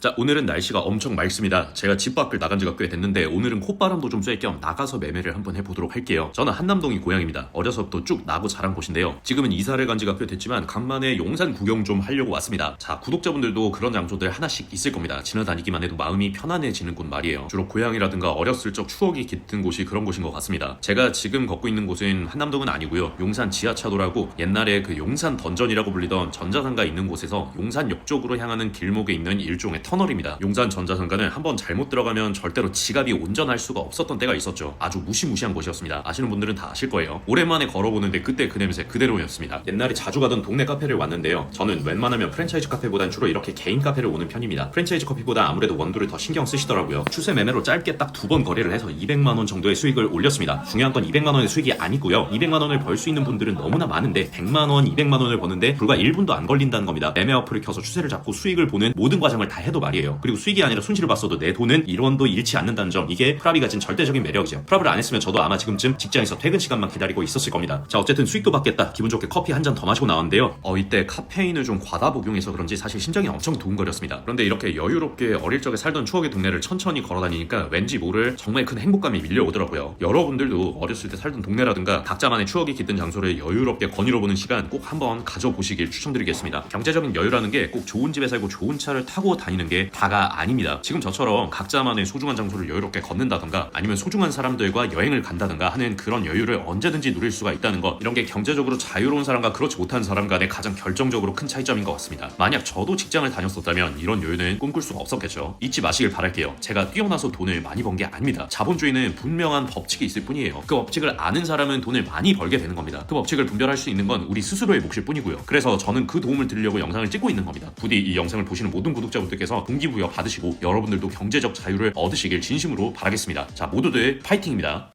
자 오늘은 날씨가 엄청 맑습니다. 제가 집 밖을 나간 지가 꽤 됐는데 오늘은 콧바람도 좀 쐴 겸 나가서 매매를 한번 해보도록 할게요. 저는 한남동이 고향입니다. 어려서부터 쭉 나고 자란 곳인데요. 지금은 이사를 간 지가 꽤 됐지만 간만에 용산 구경 좀 하려고 왔습니다. 자 구독자분들도 그런 장소들 하나씩 있을 겁니다. 지나다니기만 해도 마음이 편안해지는 곳 말이에요. 주로 고향이라든가 어렸을 적 추억이 깃든 곳이 그런 곳인 것 같습니다. 제가 지금 걷고 있는 곳은 한남동은 아니고요. 용산 지하차도라고 옛날에 그 용산 던전이라고 불리던 전자상가 있는 곳에서 용산역 쪽으로 향하는 길목에 있는 일종의 터널입니다. 용산 전자상가는 한번 잘못 들어가면 절대로 지갑이 온전할 수가 없었던 때가 있었죠. 아주 무시무시한 곳이었습니다. 아시는 분들은 다 아실 거예요. 오랜만에 걸어보는데 그때 그 냄새 그대로였습니다. 옛날에 자주 가던 동네 카페를 왔는데요. 저는 웬만하면 프랜차이즈 카페보단 주로 이렇게 개인 카페를 오는 편입니다. 프랜차이즈 커피보다 아무래도 원두를 더 신경 쓰시더라고요. 추세 매매로 짧게 딱 두 번 거래를 해서 200만 원 정도의 수익을 올렸습니다. 중요한 건 200만 원의 수익이 아니고요. 200만 원을 벌 수 있는 분들은 너무나 많은데 100만 원, 200만 원을 버는데 불과 1분도 안 걸린다는 겁니다. 매매 어플을 켜서 추세를 잡고 수익을 보는 모든 과정을 다 해도 말이에요. 그리고 수익이 아니라 손실을 봤어도 내 돈은 1원도 잃지 않는다는 점 이게 프랍이 가진 절대적인 매력이죠. 프랍을 안 했으면 저도 아마 지금쯤 직장에서 퇴근 시간만 기다리고 있었을 겁니다. 자 어쨌든 수익도 받겠다. 기분 좋게 커피 한 잔 더 마시고 나왔는데요. 어 이때 카페인을 좀 과다 복용해서 그런지 사실 심장이 엄청 두근거렸습니다. 그런데 이렇게 여유롭게 어릴 적에 살던 추억의 동네를 천천히 걸어다니니까 왠지 모를 정말 큰 행복감이 밀려오더라고요. 여러분들도 어렸을 때 살던 동네라든가 각자만의 추억이 깃든 장소를 여유롭게 거닐어 보는 시간 꼭 한번 가져보시길 추천드리겠습니다. 경제적인 여유라는 게 꼭 좋은 집에 살고 좋은 차를 타고 다니는 게 다가 아닙니다. 지금 저처럼 각자만의 소중한 장소를 여유롭게 걷는다든가 아니면 소중한 사람들과 여행을 간다든가 하는 그런 여유를 언제든지 누릴 수가 있다는 것 이런 게 경제적으로 자유로운 사람과 그렇지 못한 사람 간의 가장 결정적으로 큰 차이점인 것 같습니다. 만약 저도 직장을 다녔었다면 이런 여유는 꿈꿀 수가 없었겠죠. 잊지 마시길 바랄게요. 제가 뛰어나서 돈을 많이 번 게 아닙니다. 자본주의는 분명한 법칙이 있을 뿐이에요. 그 법칙을 아는 사람은 돈을 많이 벌게 되는 겁니다. 그 법칙을 분별할 수 있는 건 우리 스스로의 몫일 뿐이고요. 그래서 저는 그 도움을 드리려고 영상을 찍고 있는 겁니다. 부디 이 영상을 보시는 모든 구독자분들께 서 동기부여 받으시고 여러분들도 경제적 자유를 얻으시길 진심으로 바라겠습니다. 자 모두들 파이팅입니다.